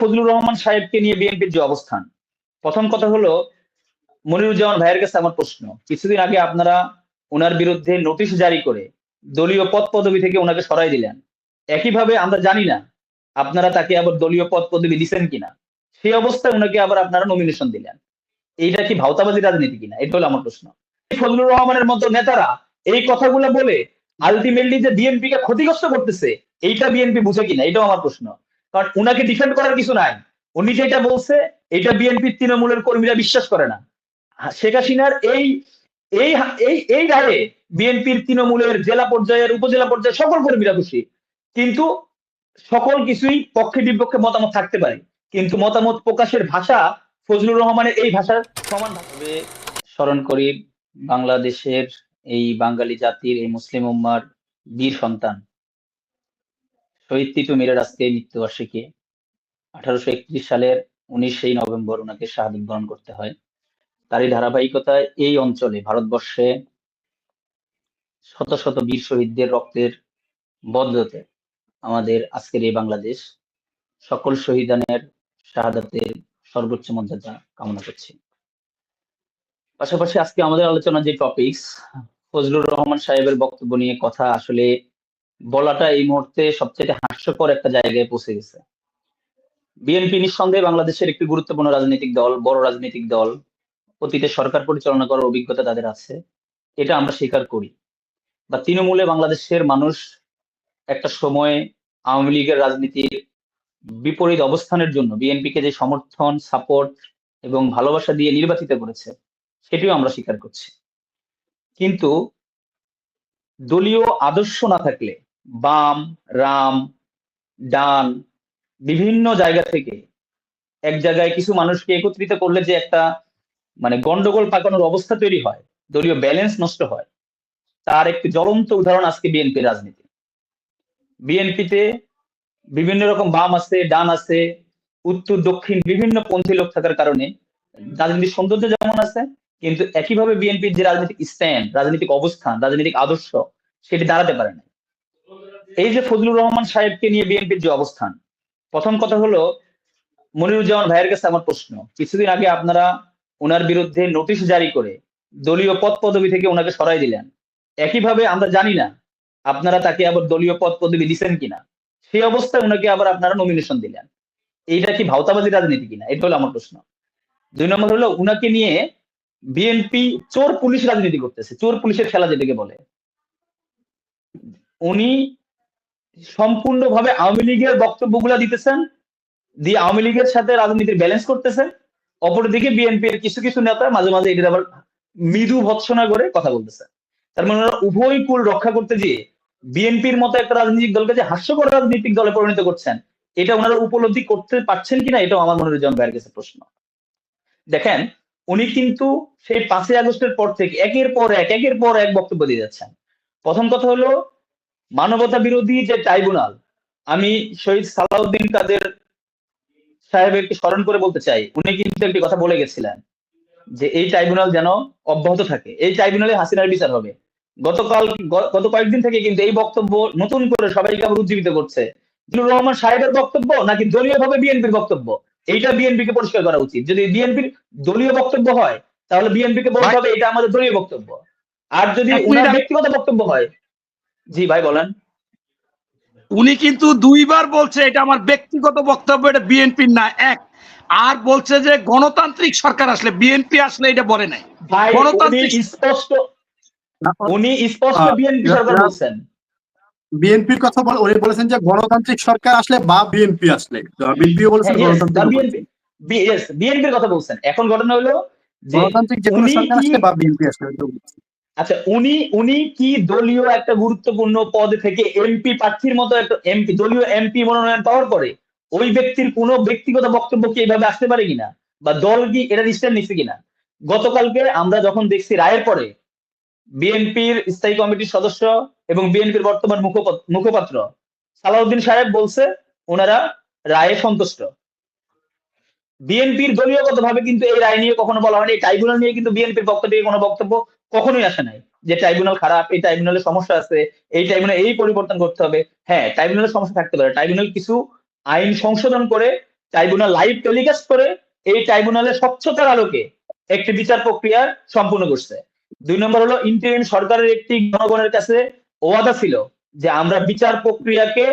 ফজলুর রহমান সাহেবকে নিয়ে বিএনপির যে অবস্থান। প্রথম কথা হলো, মনিরুজ্জামান ভাইয়ের কাছে আমার প্রশ্ন। কিছুদিন আগে আপনারা ওনার বিরুদ্ধে নোটিশ জারি করে দলীয় পদ পদবি থেকে ওনাকে সরাই দিলেন। একইভাবে আমরা জানি না আপনারা তাকে আবার দলীয় পদ পদবি দিচ্ছেন কিনা। সেই অবস্থায় ওনাকে আবার আপনারা নমিনেশন দিলেন। এইটা কি ভাওতাবাদী রাজনীতি কিনা? এটা হলো আমার প্রশ্ন। ফজলুর রহমানের মতো নেতারা এই কথাগুলো বলে আলটিমেটলি যে বিএনপি কে ক্ষতিগ্রস্ত করতেছে, এইটা বিএনপি বুঝে কিনা? এটাও আমার প্রশ্ন। কারণ উনাকে ডিফেন্ড করার কিছু নাই। উনি যেটা বলছে, এটা বিএনপি তৃণমূলের কর্মীরা বিশ্বাস করে না। শেখ হাসিনার এই এই এই রায়ে বিএনপির তৃণমূলের জেলা পর্যায়ের, উপজেলা পর্যায়ে সকল কর্মীরা খুশি কিন্তু সকল কিছুই পক্ষে বিপক্ষে মতামত থাকতে পারে। কিন্তু মতামত প্রকাশের ভাষা ফজলুর রহমানের এই ভাষার সমান ভাবে স্মরণ করি, বাংলাদেশের এই বাঙালি জাতির, এই মুসলিম উম্মার বীর সন্তান। শহীদ তিটু মিরের আজকে মৃত্যুবার্ষিকী। আঠারোশো একত্রিশ সালের উনিশে নভেম্বর ওনাকে শাহাদত বরণ করতে হয়। তারই ধারাবাহিকতায় এই অঞ্চলে ভারতবর্ষে শত শত বীর শহীদদের রক্তের বদলতে আমাদের আজকের এই বাংলাদেশ সকল শহীদানের শাহাদাতের সর্বোচ্চ মর্যাদা কামনা করছি। পাশাপাশি আজকে আমাদের আলোচনা যে টপিকস ফজলুর রহমান সাহেবের বক্তব্য নিয়ে কথা আসলে বলাটা এই মুহূর্তে সবচেয়ে হাস্যকর একটা জায়গায় পৌঁছে গেছে। বিএনপি নিঃসন্দেহে বাংলাদেশের একটি গুরুত্বপূর্ণ রাজনৈতিক দল, বড় রাজনৈতিক দল। অতীতে সরকার পরিচালনা করার অভিজ্ঞতা তাদের আছে। এটা আমরা স্বীকার করি। বা তৃণমূলে বাংলাদেশের মানুষ একটা সময়ে আওয়ামী লীগের রাজনীতির বিপরীত অবস্থানের জন্য বিএনপিকে যে সমর্থন, সাপোর্ট এবং ভালোবাসা দিয়ে নির্বাচিত করেছে, সেটিও আমরা স্বীকার করছি। কিন্তু দলীয় আদর্শ না থাকলে বাম, রাম, ডান, বিভিন্ন জায়গা থেকে এক জায়গায় কিছু মানুষকে একত্রিত করলে যে একটা মানে গন্ডগোল পাকানোর অবস্থা তৈরি হয়, দলীয় ব্যালেন্স নষ্ট হয়। তার একটি জ্বলন্ত উদাহরণ আজকে বিএনপির রাজনীতি। বিএনপিতে বিভিন্ন রকম বাম আছে, ডান আছে, উত্তর, দক্ষিণ বিভিন্ন পন্থী লোক থাকার কারণে রাজনীতির সৌন্দর্য যেমন আছে, কিন্তু একইভাবে বিএনপির যে রাজনৈতিক স্ট্যান্ড রাজনৈতিক অবস্থান, রাজনৈতিক আদর্শ, সেটি দাঁড়াতে পারে না এই যে ফজলুর রহমান সাহেবকে নিয়ে বিএনপির যে অবস্থান, প্রথম কথা হলো, মনিরুজ্জামান ভাইয়ের কাছে আমার প্রশ্ন। কিছুদিন আগে আপনারা ওনার বিরুদ্ধে নোটিশ জারি করে দলীয় পদ পদবি থেকে ওনাকে সরাই দিলেন। একইভাবে আমরা জানি না আপনারা তাকে আবার দলীয় পদ পদবি দিচ্ছেন কিনা। সেই অবস্থায় ওনাকে আবার আপনারা নমিনেশন দিলেন। এইটা কি ভাওতাবাদী রাজনীতি কিনা? এটা হলো আমার প্রশ্ন। দুই নম্বর হলো, উনাকে নিয়ে বিএনপি চোর পুলিশ রাজনীতি করতেছে, চোর পুলিশের খেলা যেটাকে বলে। উনি সম্পূর্ণভাবে আওয়ামী লীগের বক্তব্যগুলো দিতেছেন, দিয়ে আওয়ামী লীগের সাথে রাজনীতির ব্যালেন্স করতেছে অপরদিকে বিএনপির কিছু কিছু নেতা মাঝে মাঝে এটির আবার মৃদু ভৎসনা করে কথা বলতেছে। তার মানে ওনারা উভয় কুল রক্ষা করতে গিয়ে বিএনপির মতো একটা রাজনৈতিক দলকে যে হাস্যকর রাজনৈতিক দলে পরিণত করছেন, এটা ওনারা উপলব্ধি করতে পারছেন কিনা এটাও আমার মনোরঞ্জন ভাইয়ের কাছে প্রশ্ন। দেখেন, উনি কিন্তু সেই পাঁচই আগস্টের পর থেকে একের পর এক, একের পর এক বক্তব্য দিয়ে যাচ্ছেন। প্রথম কথা হলো মানবতা বিরোধী যে ট্রাইব্যুনাল আমি শহীদ সালাউদ্দিন কাদের সাহেবকে স্মরণ করে বলতে চাই উনি কিন্তু একটি কথা বলে গেছিলেন যে এই ট্রাইব্যুনাল যেন অব্যাহত থাকে। এই ট্রাইব্যুনালে হাসিনার বিচার হবে। গতকাল গত কয়েকদিন থেকে কিন্তু এই বক্তব্য নতুন করে সবাইকে আবার উজ্জীবিত করছে। রহমান সাহেবের বক্তব্য নাকি দলীয় ভাবে বিএনপির বক্তব্য? এইটা বিএনপি কে পরিষ্কার করা উচিত। যদি বিএনপির দলীয় বক্তব্য হয় তাহলে বিএনপি কে বলতে হবে এটা আমাদের দলীয় বক্তব্য। আর যদি উনার ব্যক্তিগত বক্তব্য হয় জি ভাই বলেন। উনি কিন্তু দুইবার বলছে এটা আমার ব্যক্তিগত বক্তব্য এটা বিএনপির না এক। আর বলছে যে গণতান্ত্রিক সরকার আসলে বিএনপি আসলে এটা বলে নাই। গণতান্ত্রিক স্পষ্ট উনি স্পষ্ট বিএনপি সরকার বলছেন। বিএনপির কথা বল উনি বলেছেন যে গণতান্ত্রিক সরকার আসলে বা বিএনপি আসলে। বিএনপিও বলেছেন গণতান্ত্রিক বিএনপি বিএনপির কথা বলছেন। এখন ঘটনা হলো গণতান্ত্রিক যে কোনো সরকার আসলে বা বিএনপি আসলে আচ্ছা উনি উনি কি দলীয় একটা গুরুত্বপূর্ণ পদ থেকে এমপি প্রার্থীর মতো একটা এমপি দলীয় এমপি মনোনয়ন পাওয়ার পরে ওই ব্যক্তির কোনো ব্যক্তিগত বক্তব্য কি এইভাবে আসতে পারে কিনা? বা দল কি এটা স্ট্যান্ড নিচ্ছে কিনা? গতকালকে আমরা যখন দেখছি রায়ের পরে বিএনপির স্থায়ী কমিটির সদস্য এবং বিএনপির বর্তমান মুখপাত্র মুখপাত্র সালাউদ্দিন সাহেব বলছে, ওনারা রায়ে সন্তুষ্ট। বিএনপির দলীয়গত ভাবে কিন্তু এই রায় নিয়ে কখনো বলা হয়নি ট্রাইব্যুনাল নিয়ে কিন্তু বিএনপির পক্ষ থেকে কোনো বক্তব্য কখনোই আসে নাই যে ট্রাইব্যুনাল খারাপ, এই ট্রাইব্যুনালের সমস্যা আছে, এই ট্রাইব্যুনাল এই পরিবর্তন করতে হবে। হ্যাঁ ট্রাইব্যুনালের সমস্যা থাকতে পারে। ট্রাইব্যুনাল কিছু আইন সংশোধন করে ট্রাইব্যুনাল লাইভ টেলিকাস্ট করে, এই ট্রাইব্যুনালের স্বচ্ছতার আলোকে একটি বিচার প্রক্রিয়া সম্পূর্ণ করছে। দুই নম্বর হলো ইন্টারিম সরকারের একটি জনগণের কাছে ওয়াদা ছিল যে আমরা বিচার প্রক্রিয়াকে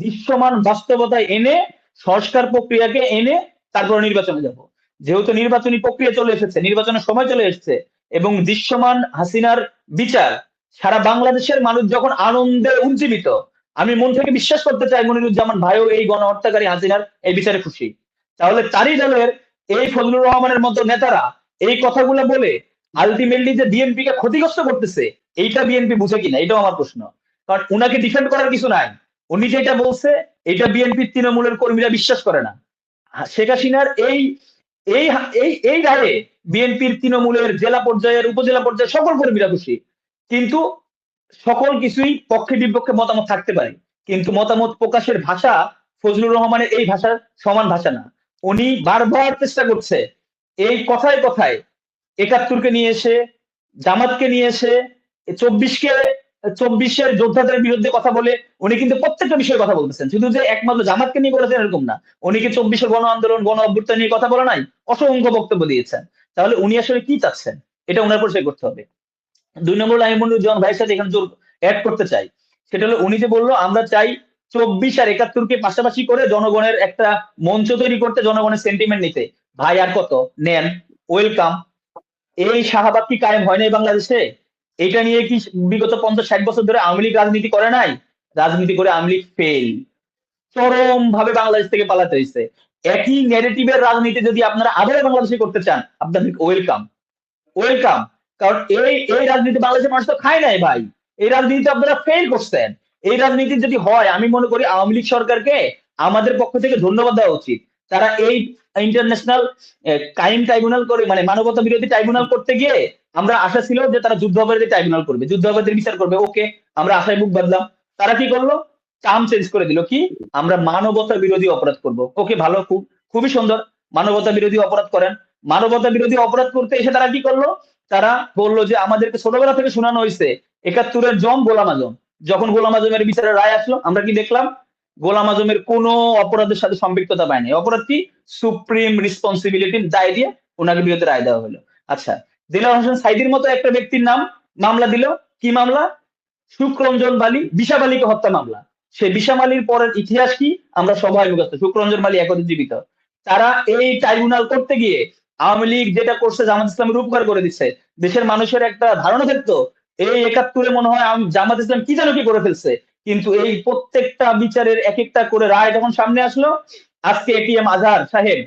দৃশ্যমান বাস্তবতায় এনে, সংস্কার প্রক্রিয়াকে এনে তারপর নির্বাচনে যাব। যেহেতু নির্বাচনী প্রক্রিয়া চলে এসেছে, নির্বাচনের সময় চলে এসেছে, এবং দৃশ্যমান হাসিনার বিচার, সারা বাংলাদেশের মানুষ যখন আনন্দে উজ্জীবিত, আমি মন থেকে বিশ্বাস করতে চাই মনিরুজ্জামান ভাইও এই গণহত্যাকারী হাসিনার এই বিচারে খুশি। তাহলে তারই দলের এই ফজলুর রহমানের মতো নেতারা এই কথাগুলো বলে আলটিমেটলি যে বিএনপি কে ক্ষতিগ্রস্ত করতেছে, এইটা বিএনপি বুঝে কিনা, এটাও আমার প্রশ্ন। কারণ উনাকে ডিফেন্ড করার কিছু নাই। উনি যেটা বলছে, এটা বিএনপির তৃণমূলের কর্মীরা বিশ্বাস করে না। শেখ হাসিনার এই এই এই এই রায়ে বিএনপির তৃণমূলের জেলা পর্যায়ের, উপজেলা পর্যায়ের সকল কর্মীরা খুশি কিন্তু সকল কিছুই পক্ষে বিপক্ষে মতামত থাকতে পারে। কিন্তু মতামত প্রকাশের ভাষা ফজলুর রহমানের এই ভাষার সমান ভাষা না। উনি বারবার চেষ্টা করছে এই কথায় কথায় একাত্তরকে নিয়ে এসে, জামাতকে নিয়ে এসে চব্বিশকে চব্বিশের যোদ্ধাদের বিরুদ্ধে কথা বলে উনি কিন্তু প্রত্যেকটা বিষয়ে কথা বলতেছেন। শুধু যে একমাত্র জামাতকে নিয়ে বলেছেন এরকম না। উনি কি চব্বিশের গণ আন্দোলন, গণ অভ্যুত্থান নিয়ে কথা বলা নাই? অসংখ্য বক্তব্য দিয়েছেন। তাহলে উনি আসলে কি চাচ্ছেন? এটা ওনার পরিচয় করতে হবে। দুই নম্বর আমি মনিরুজ্জামান ভাইয়ের সাথে এখানে জোর অ্যাড করতে চাই। সেটা হলো উনি যে বলল, আমরা চাই চব্বিশ আর একাত্তরকে পাশাপাশি করে জনগণের একটা মঞ্চ তৈরি করতে, জনগণের সেন্টিমেন্ট নিতে। ভাই আর কত? নেন ওয়েলকাম এই শাহবাগ কি কায়েম হয় নাই বাংলাদেশে? এটা নিয়ে কি বিগত পঞ্চাশ ষাট বছর ধরে আওয়ামী লীগ রাজনীতি করে নাই? রাজনীতি করে আওয়ামী লীগ ফেল চরম ভাবে বাংলাদেশ থেকে পালাতে হয়েছে একই নেগেটিভের রাজনীতি যদি আপনারা আবার বাংলাদেশে করতে চান, আপনাদের ওয়েলকাম ওয়েলকাম কারণ এই এই রাজনীতি বাংলাদেশের মানুষ তো খায় নাই ভাই। এই রাজনীতি আপনারা ফেল করছেন। এই রাজনীতি যদি হয়, আমি মনে করি আওয়ামী লীগ সরকারকে আমাদের পক্ষ থেকে ধন্যবাদ দেওয়া উচিত। তারা এই ইন্টারন্যাশনাল ক্রাইম ট্রাইব্যুনাল করে মানে মানবতা বিরোধী ট্রাইব্যুনাল করতে গিয়ে আমরা আশা ছিল যে তারা যুদ্ধ অপরাধী ট্রাইব্যুনাল করবে। যুদ্ধ অপরাধীর বিচার করবে। ওকে, আমরা আশায় বুক বাঁধলাম। তারা কি করল? কাম চেঞ্জ করে দিল। কি? আমরা মানবতা বিরোধী অপরাধ করব। ওকে, ভালো, খুব, খুবই সুন্দর। মানবতা বিরোধী অপরাধ করেন। মানবতা বিরোধী অপরাধ করতে এসে তারা কি করল? তারা বলল যে, আমাদেরকে ছোটবেলা থেকে শোনানো হয়েছে একাত্তরের জম গোলাম আজম। যখন গোলাম আজমের বিচারে রায় আসলো, আমরা কি দেখলাম? গোলাম আজমের কোনো অপরাধের সাথে সম্পৃক্ততা পায়নি। অপরাধ কি? সুপ্রিম রেসপন্সিবিলিটির দায় দিয়ে ওনাকে বিরুদ্ধে রায় দেওয়া হলো। আচ্ছা দিলার হোসেন সাইদির মতো একটা ব্যক্তির নাম, মামলা দিল। কি মামলা? শুক্রঞ্জন বালি, বিশা বালিকে হত্যা মামলা। সে বিশা মালির পরের ইতিহাস কি? আমরা সবাই মুখস্থ। শুক্রঞ্জন বালি এখন জীবিত। তারা এই ট্রাইব্যুনাল করতে গিয়ে আওয়ামী লীগ যেটা করছে জামাত ইসলামের উপকার করে দিচ্ছে, দেশের মানুষের একটা ধারণা থাকতো, এই একাত্তরে মনে হয় জামাত ইসলাম কি যেন কি করে ফেলছে। কিন্তু এই প্রত্যেকটা বিচারের এক একটা করে রায় যখন সামনে আসলো, আজকে এটিএম আজহার সাহেব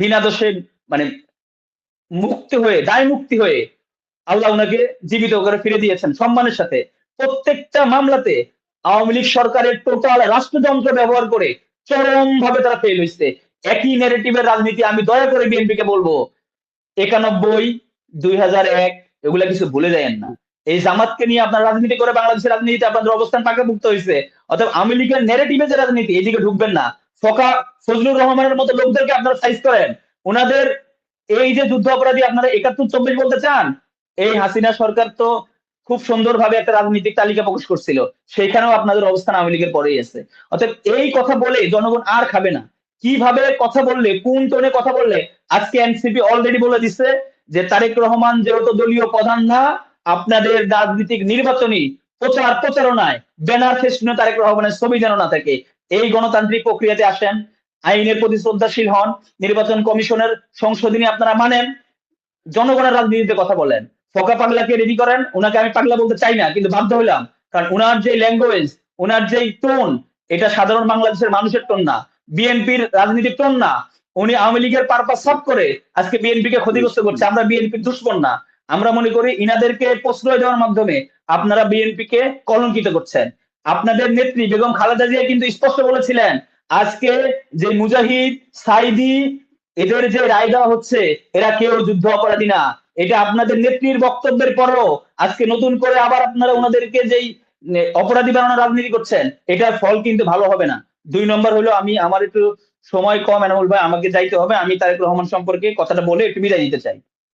বিনা দোষে মানে মুক্তি হয়ে দায় মুক্তি হয়ে আল্লাহ ওনাকে জীবিত করে ফিরে দিয়েছেন সম্মানের সাথে। প্রত্যেকটা মামলাতে আওয়ামী লীগ সরকারের টোটাল রাষ্ট্রযন্ত্র ব্যবহার করে চরম ভাবে তারা ফেল হয়েছে। একই নেগেটিভের রাজনীতি আমি দয়া করে বিএনপি কে বলব। একানব্বই, দুই এগুলা কিছু ভুলে যায়েন না। এই জামাতকে নিয়ে আপনার রাজনীতি করে বাংলাদেশের রাজনীতিতে আপনাদের অবস্থান পাকাভুক্ত হয়েছে। অর্থাৎ আওয়ামী লীগের নেগেটিভে যে রাজনীতি, এদিকে ঢুকবেন না। ফকা ফজলুর রহমানের মতো লোকদেরকে আপনারা সাইজ করেন। ওনাদের এই যে যুদ্ধ অপরাধী আপনারা একাত্তর চব্বিশ বলতে চান, এই হাসিনা সরকার তো খুব সুন্দরভাবে একটা রাজনৈতিক তালিকা প্রকাশ করছিল, সেইখানেও আপনাদের অবস্থান আওয়ামী লীগের পরেই আছে। অর্থাৎ এই কথা বলে জনগণ আর খাবে না। কীভাবে কথা বললে, কোন টোনে কথা বললে, আজকে এনসিপি অলরেডি বলে দিচ্ছে যে তারেক রহমান যেহেতু দলীয় প্রধান না, আপনাদের রাজনৈতিক নির্বাচনী প্রচার প্রচারণায় ব্যানার ফেস্টুনে তারেক রহমানের ছবি যেন না থাকে, এই গণতান্ত্রিক প্রক্রিয়াতে আসেন আইনের প্রতি শ্রদ্ধাশীল হন, নির্বাচন কমিশনের সংশোধনী আপনারা মানেন, জনগণের রাজনীতিতে কথা বলেন। ফোকা পাগলাকে রেডি করেন ওনাকে আমি পাগলা বলতে চাই না, কিন্তু বাধ্য হইলাম। কারণ ওনার যে ল্যাঙ্গুয়েজ ওনার যে টোন এটা সাধারণ বাংলাদেশের মানুষের টোন না। বিএনপির রাজনীতির টোন না। উনি আওয়ামী লীগের পারপাস সব করে আজকে বিএনপি কে ক্ষতিগ্রস্ত করছে। আমরা বিএনপির দুশ্মন না। আমরা মনে করি ইনাদেরকে প্রশ্রয় দেওয়ার মাধ্যমে আপনারা বিএনপি কে কলঙ্কিত করছেন। আপনাদের নেত্রী বেগম খালেদা জিয়া কিন্তু স্পষ্ট বলেছিলেন আজকে যে মুজাহিদ, সাইদি, এদের যে রায় দেওয়া হচ্ছে, এরা কেউ যুদ্ধ অপরাধী না। এটা আপনাদের নেত্রীর বক্তব্যের পরও আজকে নতুন করে আবার আপনারা ওনাদেরকে যেই অপরাধী বানানোর রাজনীতি করছেন, এটার ফল কিন্তু ভালো হবে না। দুই নম্বর হলো, আমি, আমার একটু সময় কম, এনামুল ভাই, আমাকে যাইতে হবে। আমি তারেক রহমান সম্পর্কে কথাটা বলে একটু বিদায় নিতে চাই।